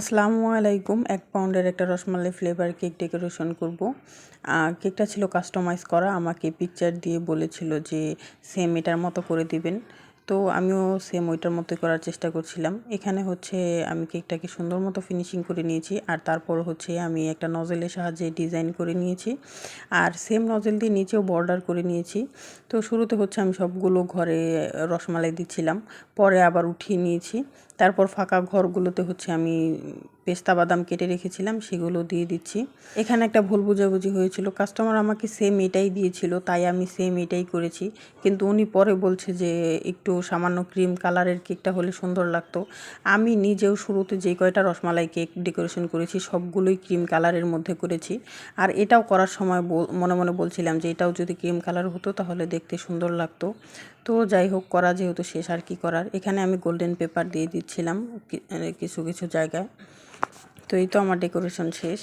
আসসালামু আলাইকুম, এক পাউন্ডের একটা রসমালাই ফ্লেভার কেক ডেকোরেশন করব। কেকটা ছিল কাস্টমাইজ করা। আমাকে পিকচার দিয়ে বলেছিল যে সেম এটার মতো করে দিবেন। তো আমিও সেম ওইটার মতো করার চেষ্টা করছিলাম। এখানে হচ্ছে আমি কেকটাকে সুন্দর মতো ফিনিশিং করে নিয়েছি। আর তারপর হচ্ছে আমি একটা নজেলের সাহায্যে ডিজাইন করে নিয়েছি। আর সেম নজেল দিয়ে নিচেও বর্ডার করে নিয়েছি। তো শুরুতে হচ্ছে আমি সবগুলো ঘরে রসমালাই দিচ্ছিলাম। পরে আবার উঠিয়ে নিয়েছি। তারপর ফাঁকা ঘরগুলোতে হচ্ছে আমি পেস্তা বাদাম কেটে রেখেছিলাম, সেগুলো দিয়ে দিচ্ছি। এখানে একটা ভুল বোঝাবুঝি হয়েছিল কাস্টমার আমাকে সেম এটাই দিয়েছিল, তাই আমি সেম এটাই করেছি। কিন্তু উনি পরে বলছে যে একটু সামান্য ক্রিম কালারের কেকটা হলে সুন্দর লাগতো। আমি নিজেও শুরুতে যে কয়টা রসমালাই কেক ডেকোরেশন করেছি, সবগুলোই ক্রিম কালারের মধ্যে করেছি। আর এটাও করার সময় মনে মনে বলছিলাম যে এটাও যদি ক্রিম কালার হতো তাহলে দেখতে সুন্দর লাগতো। তো যাই হোক, করা যেহেতু শেষ আর কি করার। এখানে আমি গোল্ডেন পেপার দিয়ে দিচ্ছিলাম কিছু কিছু জায়গায়। তো এই তো আমার ডেকোরেশন শেষ।